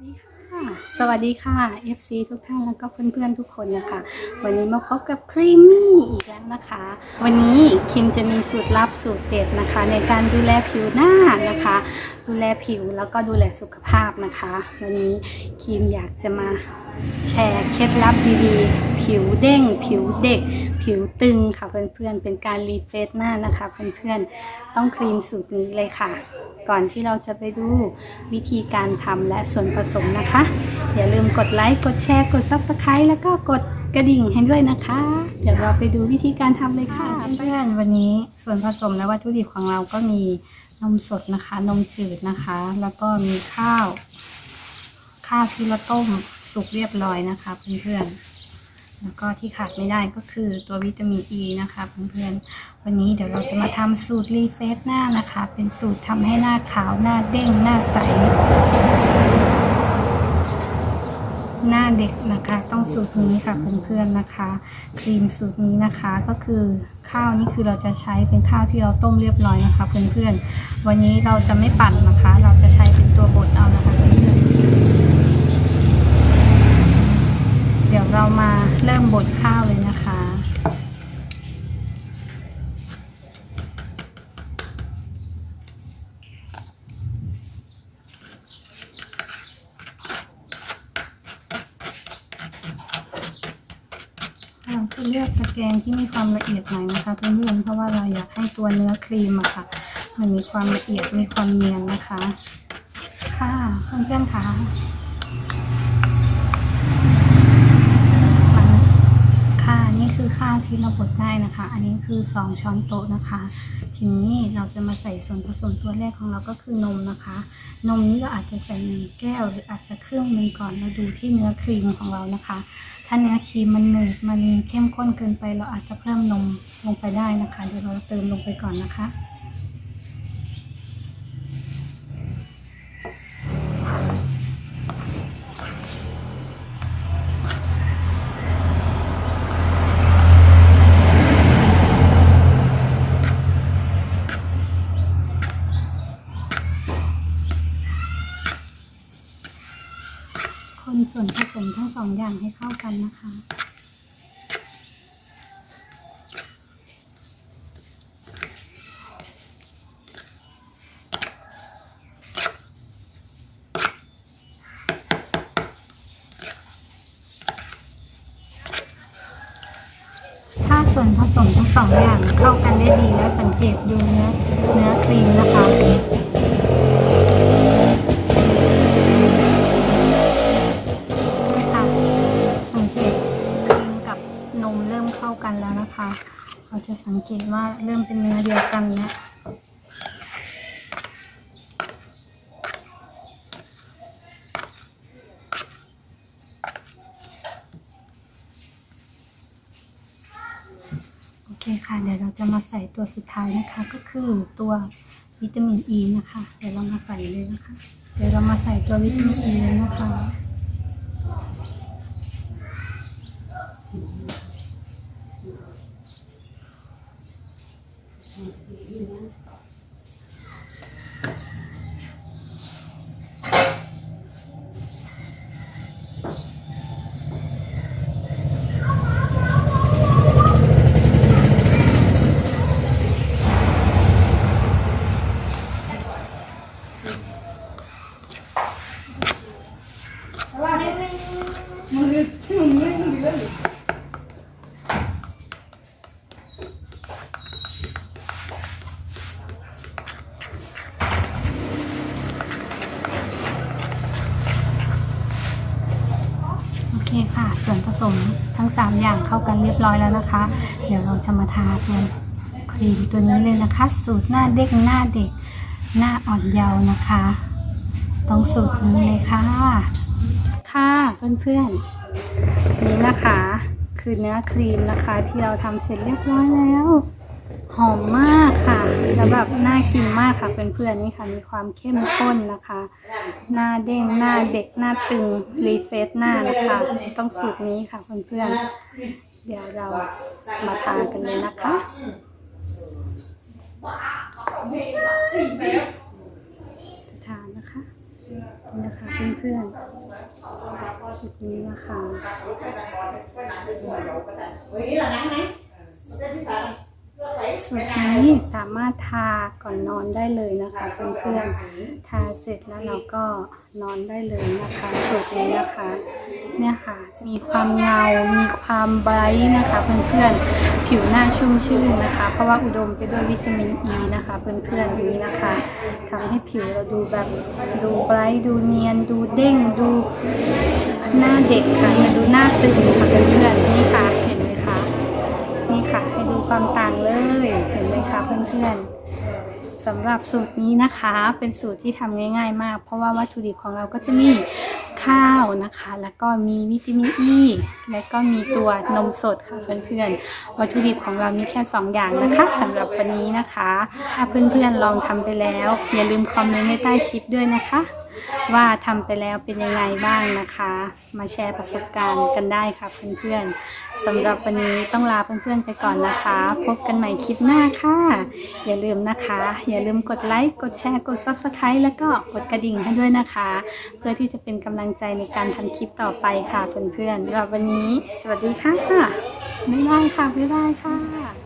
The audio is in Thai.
ดีค่ะสวัสดีค่ะ FC ทุกท่านแล้วก็เพื่อนๆทุกคนนะคะ วันนี้มาพบกับครีมมี่อีกแล้วนะคะ วันนี้คิมจะมีสูตรลับสูตรเด็ดนะคะ ในการดูแลผิวหน้านะคะ ดูแลผิวแล้วก็ดูแลสุขภาพนะคะ วันนี้คิมอยากจะมาแชร์เคล็ดลับดีๆ ผิวเด้ง ผิวเด็ก ผิวตึงค่ะเพื่อนๆ เป็นการรีเฟซหน้านะคะเพื่อนๆ ต้องครีมสูตรนี้เลยค่ะ ก่อนที่เราจะไปดูวิธีการทำและส่วนผสมนะคะอย่าลืมกดไลค์ กดแชร์ กด Subscribe แล้วก็กดกระดิ่งให้ด้วยนะคะ เดี๋ยวเราไปดูวิธีการทำเลยค่ะเพื่อนๆวันนี้ส่วนผสมและวัตถุดิบของเราก็มีนมสดนะคะ นมจืดนะคะ แล้วก็มีข้าว ข้าวที่เราต้มสุกเรียบร้อยนะคะเพื่อนๆ แล้วก็ที่ขาดไม่ได้ก็คือตัววิตามินอ e ีนะคะเพื่อนๆ วันนี้เดี๋ยวเราจะมาทำสูตรรีเฟซหน้านะคะ เป็นสูตรทำให้หน้าขาวหน้าเด้งหน้าใส หน้าเด็กนะคะ ต้องสูตรนี้ค่ะเพื่อนๆนะคะ ครีมสูตรนี้นะคะก็คือข้าวนี่คือเราจะใช้เป็นข้าวที่เราต้มเรียบร้อยนะคะเพื่อนๆวันนี้เราจะไม่ปั่นนะคะ เราจะใช้เป็นตัวบดเอานะคะเพื่อนๆเดี๋ยวเรามาเริ่มบดข้าวเลยนะคะ เราจะเลือกตะแกรงที่มีความละเอียดหน่อยนะคะเพื่อนๆเพราะว่าเราอยากให้ตัวเนื้อครีมอะค่ะ มันมีความละเอียดมีความเนียนนะคะ ค่ะเพื่อนๆค่ะค่ะนี่คือข้าวที่เราบดได้นะคะ อันนี้คือ 2 ช้อนโต๊ะนะคะ ทีนี้เราจะมาใส่ส่วนผสมตัวแรกของเราก็คือนมนะคะ นมนี้เราอาจจะใส่หนึ่งแก้ว หรืออาจจะครึ่งหนึ่งก่อนเราดูที่เนื้อครีมของเรานะคะ ถ้าเนื้อครีมมันหนึบมันเข้มข้นเกินไป เราอาจจะเพิ่มนมลงไปได้นะคะ เดี๋ยวเราเติมลงไปก่อนนะคะ คนส่วนผสมทั้งส องอย่างให้เข้ากันนะคะ ถ้าส่วนผสมทั้งสองอย่างเข้ากันได้ดีแล้วสังเกตดูเนื้อเนื้อครีมนะคะค่ะสังเกตครีมกับนมเริ่มเข้ากันแล้วนะคะ เราจะสังเกตว่าเริ่มเป็นเนื้อเดียวกันแล้วโอเคค่ะ เดี๋ยวเราจะมาใส่ตัวสุดท้ายนะคะ ก็คือตัววิตามินอ e ีนะคะ เดี๋ยวเรามาใส่เลยนะคะ เดี๋ยวเรามาใส่ตัววิตามินอ e ีเลยนะคะ คค่ะส่วนผสมทั้ง 3 อย่างเข้ากันเรียบร้อยแล้วนะคะ เดี๋ยวเราจะมาทาตัวครีมตัวนี้เลยนะคะ สูตรหน้าเด็กหน้าเด็กหน้าอ่อนเยาว์นะคะ ต้องสูตรนี้เลยค่ะ ค่ะเพื่อนๆนี่นะคะ คือเนื้อครีมนะคะที่เราทำเสร็จเรียบร้อยแล้ว หอมมากค่ะ แล้วแบบน่ากินมากค่ะเพื่อนๆนี่ค่ะ มีความเข้มข้นนะคะ หน้าเด้งหน้าเด็กหน้าตึงรีเฟซหน้านะคะ ต้องสูตรนี้ค่ะเพื่อนๆ เดี๋ยวเรามาทานกันเลยนะคะจะทานนะคะนี่นะคะเพื่อนๆชุดนี้นะคะ สูตรนี้สามารถทาก่อนนอนได้เลยนะคะเพื่อนๆทาเสร็จแล้วเราก็นอนได้เลยนะคะสูตรนี้นะคะเนี่ยค่ะจะมีความเงา มีความไบรท์นะคะเพื่อนๆผิวหน้าชุ่มชื่นนะคะ เพราะว่าอุดมไปด้วยวิตามินอ e ีนะคะเพื่อนๆนี้นะคะทำให้ผิวเราดูแบบดูไบรท์ดูเนียนดูเด้งดูหน้าเด็กค่ะเนี่ยดูหน้าตึงค่ะเพื่อนๆนี่ค่ะ ความต่างเลย เห็นไหมคะเพื่อนๆสำหรับสูตรนี้นะคะ เป็นสูตรที่ทำง่าย ๆ มาก เพราะว่าวัตถุดิบของเราก็จะมีข้าวนะคะ แล้วก็มีวิตามินอีและก็มีตัวนมสดค่ะเพื่อนๆ วัตถุดิบของเรามีแค่ 2 อย่างนะคะสำหรับวันนี้นะคะ ถ้าเพื่อนๆลองทำไปแล้ว อย่าลืมคอมเมนต์ในใต้คลิปด้วยนะคะ ว่าทำไปแล้วเป็นยังไงบ้างนะคะ มาแชร์ประสบการณ์กันได้ค่ะเพื่อนๆสำหรับวันนี้ต้องลาเพื่อนๆไปก่อนนะคะ พบกันใหม่คลิปหน้าค่ะ อย่าลืมนะคะ อย่าลืมกดไลค์กดแชร์กด Subscribe แล้วก็กดกระดิ่งให้ด้วยนะคะ เพื่อที่จะเป็นกำลังใจในการทำคลิปต่อไปค่ะเพื่อนๆสำหรับวันนี้ สวัสดีค่ะบ๊ายบายค่ะบ๊ายบายค่ะ